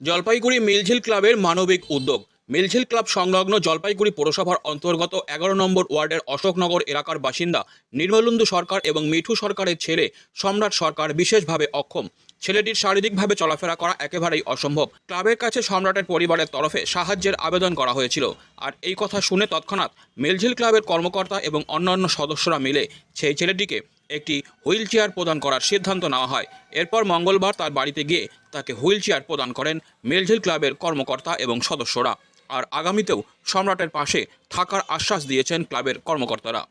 জলপাইগুড়ি মিলঝিল ক্লাবের মানবিক উদ্যোগ। মিলঝিল ক্লাব সংলগ্ন জলপাইগুড়ি পৌরসভার অন্তর্গত এগারো নম্বর ওয়ার্ডের অশোকনগর এলাকার বাসিন্দা নির্মলুন্দু সরকার এবং মিঠু সরকারের ছেলে সম্রাট সরকার বিশেষভাবে অক্ষম। ছেলেটির শারীরিকভাবে চলাফেরা করা একেবারেই অসম্ভব। ক্লাবের কাছে সম্রাটের পরিবারের তরফে সাহায্যের আবেদন করা হয়েছিল। আর এই কথা শুনে তৎক্ষণাৎ মিলঝিল ক্লাবের কর্মকর্তা এবং অন্যান্য সদস্যরা মিলে সেই ছেলেটিকে একটি হুইল চেয়ার প্রদান করার সিদ্ধান্ত নেওয়া হয়। এরপর মঙ্গলবার তার বাড়িতে গিয়ে তাকে হুইল চেয়ার প্রদান করেন মিলঝিল ক্লাবের কর্মকর্তা এবং সদস্যরা। আর আগামীতেও সম্রাটের পাশে থাকার আশ্বাস দিয়েছেন ক্লাবের কর্মকর্তারা।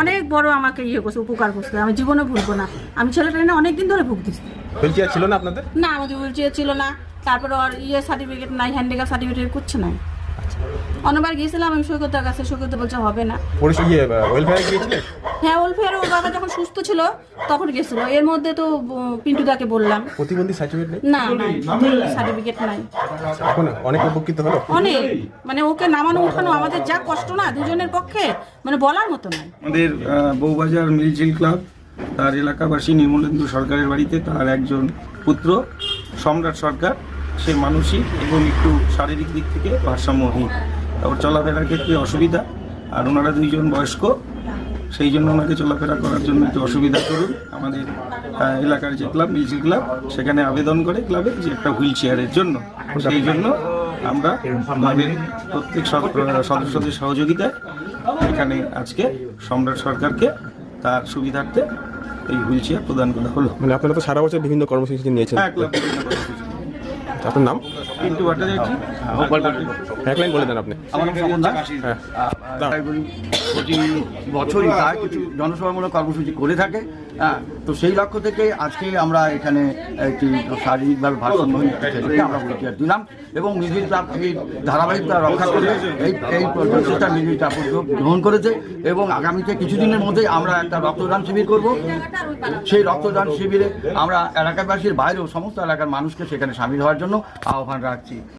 অনেক বড় আমাকে ইয়ে করছে উপকার করছে। আমি জীবনে ভুলবো না। আমি ছেলেটা নিয়ে অনেকদিন ধরে ভুগতেছি হুইল চেয়ার ছিল না আপনাদের? না আমাদের হুইল চেয়ার ছিল না। তারপরে ওর ইয়ে সার্টিফিকেট নাই হ্যান্ডিক্যাপ সার্টিফিকেট করছে নাই। অনেকবার গিয়েছিলাম আমি সৈকতের কাছে সৈকত বলছে হবে না। গিয়েছিলেন? হ্যাঁ ওলফেয়ার ওর বাবা যখন সুস্থ ছিল তখন গেছিল। এর মধ্যে তো পিন্টুদাকে বললাম। প্রতিবন্ধী সার্টিফিকেট নেই? না নাই। সার্টিফিকেট নাই। এখন অনেক উপকৃত হলো? অনেক। মানে ওকে নামানো উঠানো আমাদের যা কষ্ট না দুজনের পক্ষে মানে বলার মতো নয় আমাদের বউবাজার মিলঝিল ক্লাব তার এলাকাবাসী নির্মলেন্দু সরকারের বাড়িতে তার একজন পুত্র সম্রাট সরকার। সে মানসিক এবং একটু শারীরিক দিক থেকে ভারসাম্যহীন। তারপর চলাফেরার ক্ষেত্রে অসুবিধা আর ওনারা দুইজন বয়স্ক। সেই জন্য ওনাকে চলাফেরা করার জন্য একটু অসুবিধা করুন আমাদের এলাকার যে ক্লাব মিলঝিল ক্লাব সেখানে আবেদন করে ক্লাবে যে একটা হুইল চেয়ারের জন্য। সেই জন্য আমরা ক্লাবের প্রত্যেক সদ- সদস্যদের সহযোগিতায় এখানে আজকে সম্রাট সরকারকে তার সুবিধার্থে এই হুইল চেয়ার প্রদান করা হলো। মানে আপনারা তো সারা বছর বিভিন্ন কর্মসূচি নিয়েছেন। বিভিন্ন কর্মসূচি। আপনার নাম? কিন্তু এক লাইন বলে দেন আপনি। আমার নাম স্বপন দাস। হ্যাঁ প্রতি বছরই প্রায় কিছু জনসভামূলক কর্মসূচি করে থাকে। তো সেই লক্ষ্য থেকে আজকে আমরা এখানে একটি শারীরিকভাবে ভারসাম্যহীন আমরা দিলাম এবং মিডিল ক্লাব এই ধারাবাহিকতা রক্ষা করে এই এই প্রচেষ্টা মিডিল গ্রহণ করেছে এবং আগামীতে কিছুদিনের মধ্যেই আমরা একটা রক্তদান শিবির করব। সেই রক্তদান শিবিরে আমরা এলাকাবাসীর বাইরেও সমস্ত এলাকার মানুষকে সেখানে সামিল হওয়ার জন্য আহ্বান রাখছি।